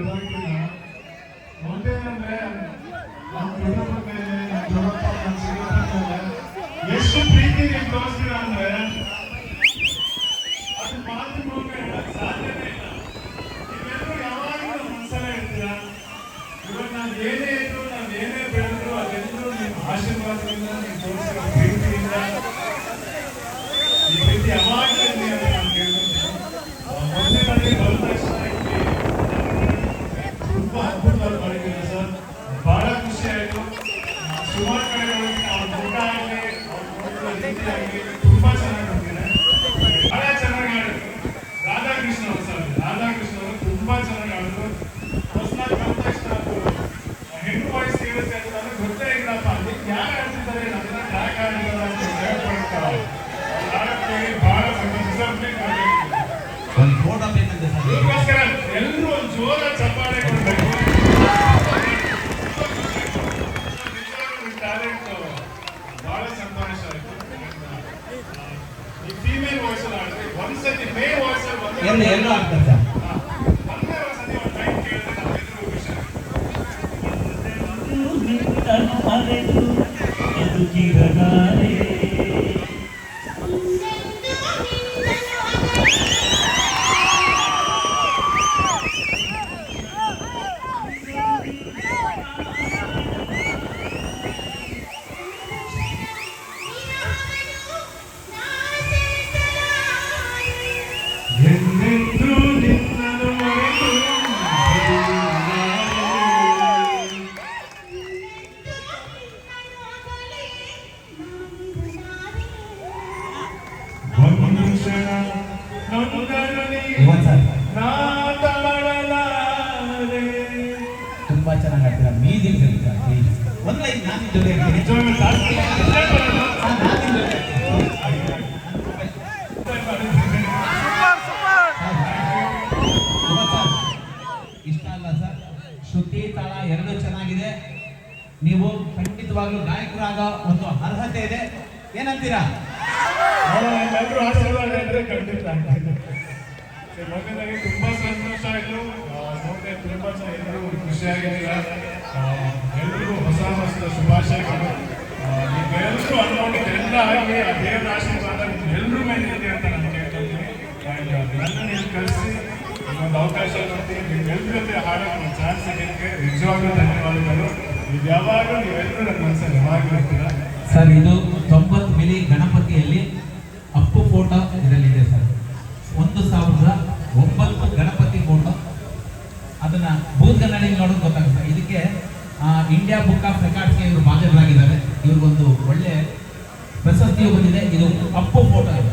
ಗೊತ್ತಾಗಿಲ್ಲ ಒಂದೇನಂದ್ರೆ ನಮ್ಮ ಎಷ್ಟು ಪ್ರೀತಿ ನೀವು ತೋರಿಸ್ತೀರ ಅಂದ್ರೆ ಇವಾಗ ನಾವು ಏನೇ ಇದ್ರು ನಾವು ಏನೇ ಬೆಳೆದ್ರು ಪ್ರೀತಿಯಿಂದ ಈ ಪ್ರೀತಿ ಯಾವಾಗ ತುಂಬಾ ಅದ್ಭುತವಾಗಿ ಸರ್. ಬಹಳ ಖುಷಿ ಆಯಿತು. ಸುಮಾರು ಕಡೆ ಹೋಗಿ ಅವ್ರ ಮುಖ ಆಗಲಿ ಅವ್ರ ರೀತಿ ಆಗಲಿ ತುಂಬಾ ಚೆನ್ನಾಗಿ ಬಹಳ ಚೆನ್ನಾಗಿ ಆಡಿದ್ರು. ರಾಧಾಕೃಷ್ಣ ಅವರು ಸರ್. ರಾಧಾಕೃಷ್ಣ ಅವರು ತುಂಬಾ ಚೆನ್ನಾಗಿ ಆಡಿದ್ರು. ಹೊಸದಾಗಿ ಅಂತ ನನಗೆ ಗೊತ್ತೇ ಇಲ್ಲಪ್ಪ. ಬಹಳ ಡಿಸರ್ಪ್ಲಿನ್ ಮಾಡಬೇಕು ಒಂದು ಫೋಟೋ ಬೇಕಂತೆ ಸರ್ ಇದಕ್ಕೋಸ್ಕರ ಎಲ್ಲರೂ ಒಂದು ಜೋರ ಚಪ್ಪಾಳೆ ಕೊಡಬೇಕು ಟ್ಯಾಲೆಂಟ್ ಬಹಳ ಸಂತೋಷ ಆಯ್ತು ಈ ಫೀಮೇಲ್ ವಾಯ್ಸ್ ಅಲ್ಲಿ ಆಡಿದ್ರೆ ಒಂದ್ಸತಿ ಮೇ ಎಲ್ಲ ಎರಡು ಆಗ್ತದೆ ಸರ್ ಹಾ. ತುಂಬಾ ಚೆನ್ನಾಗಿ ಸರ್ ಪ್ಲೀಸ್ ಒಂದು ಲೈನ್ ನಾನು ಜೊತೆ ನೀವು ಖಂಡಿತವಾಗ್ಲೂ ಗಾಯಕರಾಗ ಒಂದು ಅರ್ಹತೆ ಇದೆ. ಏನಂತೀರಾ? ಎಲ್ಲರೂ ಸೊ, ಮೊದಲನೇದಾಗಿ ತುಂಬಾ ಸಂತೋಷ ಆಯ್ತು. ತುಂಬಾ ಎಲ್ಲರೂ ಎಲ್ರಿಗೂ ಹೊಸ ವರ್ಷದ ಶುಭಾಶಯಗಳು. ಆಗಿ ದೇವರ ಎಲ್ಲರೂ ಅಂತ ನಾನು ಕಳಿಸಿ ಒಂದು ಅವಕಾಶ ನೀವೆಲ್ಲರ ಜೊತೆ ಚಾನ್ಸ್ ಸಿಗೋಕ್ಕೆ ನಿಜವಾಗ್ಲೂ ಧನ್ಯವಾದಗಳು. ಸರ್ ಇದು ತೊಂಬತ್ತು ಮಿಲಿ ಗಣಪತಿಯಲ್ಲಿ ಅಪ್ಪು ಫೋಟೋ ಇದರಲ್ಲಿದೆ ಸರ್. ಒಂದು ಸಾವಿರದ ಒಂಬತ್ತು ಗಣಪತಿ ಫೋಟೋ. ಅದನ್ನ ಕನ್ನಡಿಗೆ ನೋಡೋದು ಗೊತ್ತಾಗುತ್ತೆ ಸರ್. ಇದಕ್ಕೆ ಇಂಡಿಯಾ ಬುಕ್ ಆಫ್ ರೆಕಾರ್ಡ್ಸ್ಗೆ ಇವರು ಭಾಜನರಾಗಿದ್ದಾರೆ ಇವ್ರಿಗೊಂದು ಒಳ್ಳೆ ಪ್ರಶಸ್ತಿಯು ಬಂದಿದೆ. ಇದು ಅಪ್ಪು ಫೋಟೋ. ಇದೆ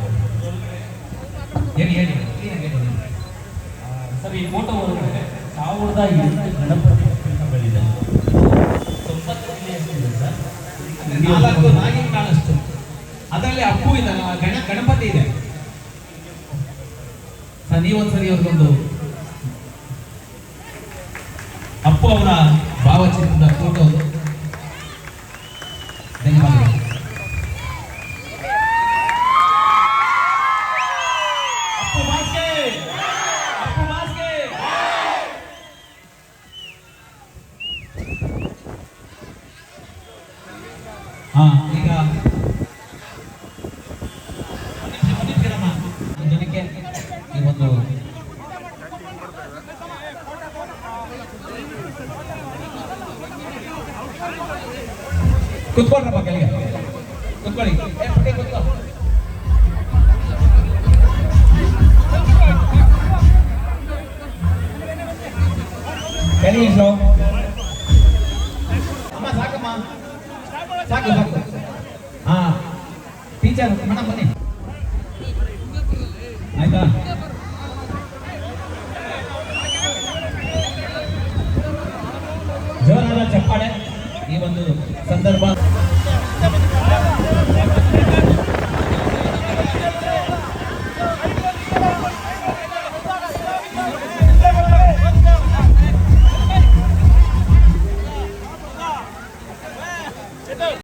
ಏನು ಹೇಳಿ. ಹೇಳಿ. ಸರ್ ಈ ಫೋಟೋ ಒಳಗಡೆ ಸಾವಿರದ ಎಂಟು ಗಣಪತಿ ಪ್ರತಿಮೆಗಳಿದೆ ತೊಂಬತ್ತು ಎಷ್ಟಿದೆ ಸರ್ ನಾಲ್ಕು ನಾಗಿನ ಕಾಣಿಸ್ತು ಅದರಲ್ಲಿ ಅಪ್ಪು ಇದೆ ಗಣ, ಗಣಪತಿ ಇದೆ. ಸರ್, ನೀವೊಂದ್ಸರಿ ಅವ್ರಿಗೊಂದು ಅಪ್ಪು ಅವರ ಭಾವಚಿತ್ರದ ಫೋಟೋ ಧನ್ಯವಾದಗಳು. ಹಾ ಈಗ ಒಂದ್ ನಿಮಿಷ, ಒಂದ್ ನಿಮಿಷ ಇರಮ್ಮ. ಒಂದ್ ಜನಕ್ಕೆ ಈ ಒಂದು ಕುತ್ಕೊಳ್ರಪ್ಪ ಕೆಳಗೆ ಕುತ್ಕೊಳ್ಳಿ ಏ, ಪುಟ್ಟಿ, ಕುತ್ಕೋ. ಕೆಳಗೆ ಇಳ್ಸು. ಟೀಚರ್ ಮೇಡಮ್ ಬನ್ನಿ. ಆಯ್ತಾ? ಜೋರಾದ ಚಪ್ಪಾಳೆ. ಈ ಒಂದು ಸಂದರ್ಭ.